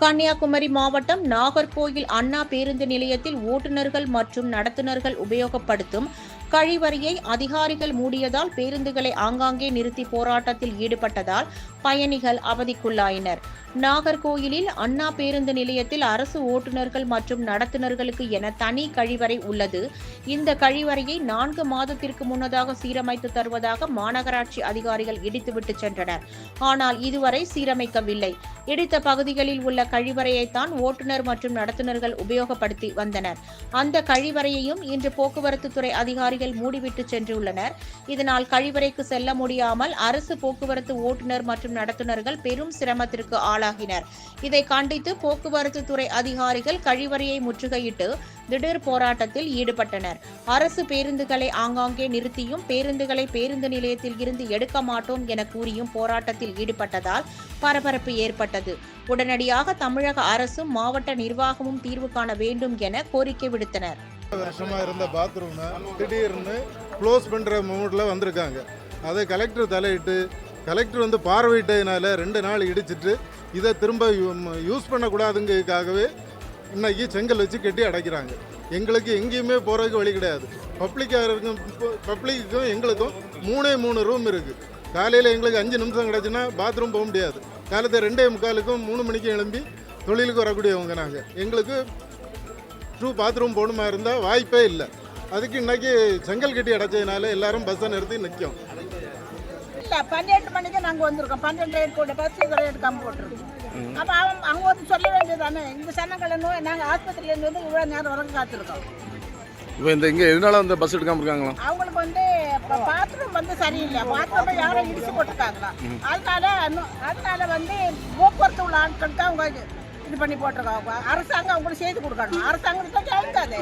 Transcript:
கன்னியாகுமரி மாவட்டம் நாகர்கோயில் அண்ணா பேருந்து நிலையத்தில் ஓட்டுநர்கள் மற்றும் நடத்துனர்கள் உபயோகப்படுத்தும் கழிவறையை அதிகாரிகள் மூடியதால் பேருந்துகளை ஆங்காங்கே நிறுத்தி போராட்டத்தில் ஈடுபட்டதால் பயணிகள் அவதிக்குள்ளாயினர். நாகர்கோயிலில் அண்ணா பேருந்து நிலையத்தில் அரசு ஓட்டுநர்கள் மற்றும் நடத்துனர்களுக்கு என தனி கழிவறை உள்ளது. இந்த கழிவறையை நான்கு மாதத்திற்கு முன்னதாக சீரமைத்து தருவதாக மாநகராட்சி அதிகாரிகள் இடித்துவிட்டு சென்றனர். ஆனால் இதுவரை சீரமைக்கவில்லை. இடித்த பகுதிகளில் உள்ள கழிவறையைத்தான் ஓட்டுநர் மற்றும் நடத்துனர்கள் உபயோகப்படுத்தி வந்தனர். அந்த கழிவறையையும் இன்று போக்குவரத்து துறை அதிகாரி அதிகாரிகள் மூடிவிட்டு சென்றுள்ளனர். இதனால் கழிவறைக்கு செல்ல முடியாமல் அரசு போக்குவரத்து ஓட்டுநர் மற்றும் நடத்துனர்கள் பெரும் சிரமத்திற்கு ஆளாகினர். இதை கண்டித்து போக்குவரத்து துறை அதிகாரிகள் கழிவறையை முற்றுகையிட்டு திடீர் போராட்டத்தில் ஈடுபட்டனர். அரசு பேருந்துகளை ஆங்காங்கே நிறுத்தியும் பேருந்துகளை பேருந்து நிலையத்தில் இருந்து எடுக்க மாட்டோம் என கூறியும் போராட்டத்தில் ஈடுபட்டதால் பரபரப்பு ஏற்பட்டது. உடனடியாக தமிழக அரசும் மாவட்ட நிர்வாகமும் தீர்வு காண வேண்டும் என கோரிக்கை விடுத்தனர். வருஷமாக இருந்த பாத்ரூமை திடீர்னு க்ளோஸ் பண்ணுற மூமெண்ட்டில் வந்திருக்காங்க. அதை கலெக்டர் தலையிட்டு கலெக்டர் வந்து பார்வையிட்டதுனால ரெண்டு நாள் இடிச்சிட்டு இதை திரும்ப யூ- யூஸ் பண்ணக்கூடாதுங்கிறதுக்காகவே இன்னைக்கு செங்கல் வச்சு கட்டி அடைக்கிறாங்க. எங்களுக்கு எங்கேயுமே போகிறதுக்கு வழி கிடையாது. பப்ளிக்காருக்கும் பப்ளிக்குக்கும் எங்களுக்கும் மூணே மூணு ரூம் இருக்குது காலையில் எங்களுக்கு அஞ்சு நிமிஷம் கிடச்சுன்னா பாத்ரூம் போக முடியாது. காலத்தை ரெண்டே முக்காலுக்கும் மூணு மணிக்கும் எழும்பி தொழிலுக்கு வரக்கூடியவங்க நாங்கள் எங்களுக்கு ட்ரூ பாத்ரூம் போகணுமா இருந்தால் வாய்ப்பே இல்லை. அதுக்கு இன்னைக்கு செங்கல் கட்டி அடைச்சதுனால எல்லாரும் பஸ்ஸை நிறுத்தி நிற்கும் இல்ல பன்னெண்டு மணிக்கு நாங்க வந்திருக்கோம். பன்னெண்டு கூட பஸ் இதெல்லாம் எடுக்காம போட்டிருக்கோம். அப்ப அவன் அவங்க வந்து சொல்ல வேண்டியதானே இந்த சனங்களை நோய் நாங்க ஆஸ்பத்திரியில இருந்து வந்து இவ்வளவு நேரம் வரைக்கும் காத்திருக்கோம். இப்போ இந்த இங்கே எதனால அந்த பஸ் எடுக்காமல் இருக்காங்களா? அவங்களுக்கு வந்து பாத்ரூம் வந்து சரியில்லை. பாத்ரூம் யாரோ இடிச்சு போட்டிருக்காங்களா? அதனால அதனால வந்து போக்குவரத்து உள்ள ஆட்களுக்கு அவங்க இது- பண்ணி போட்டிருக்காங்க. அரசாங்கம் அவங்களுக்கு செய்து கொடுக்கணும். அரசாங்கத்துக்கு கேட்காது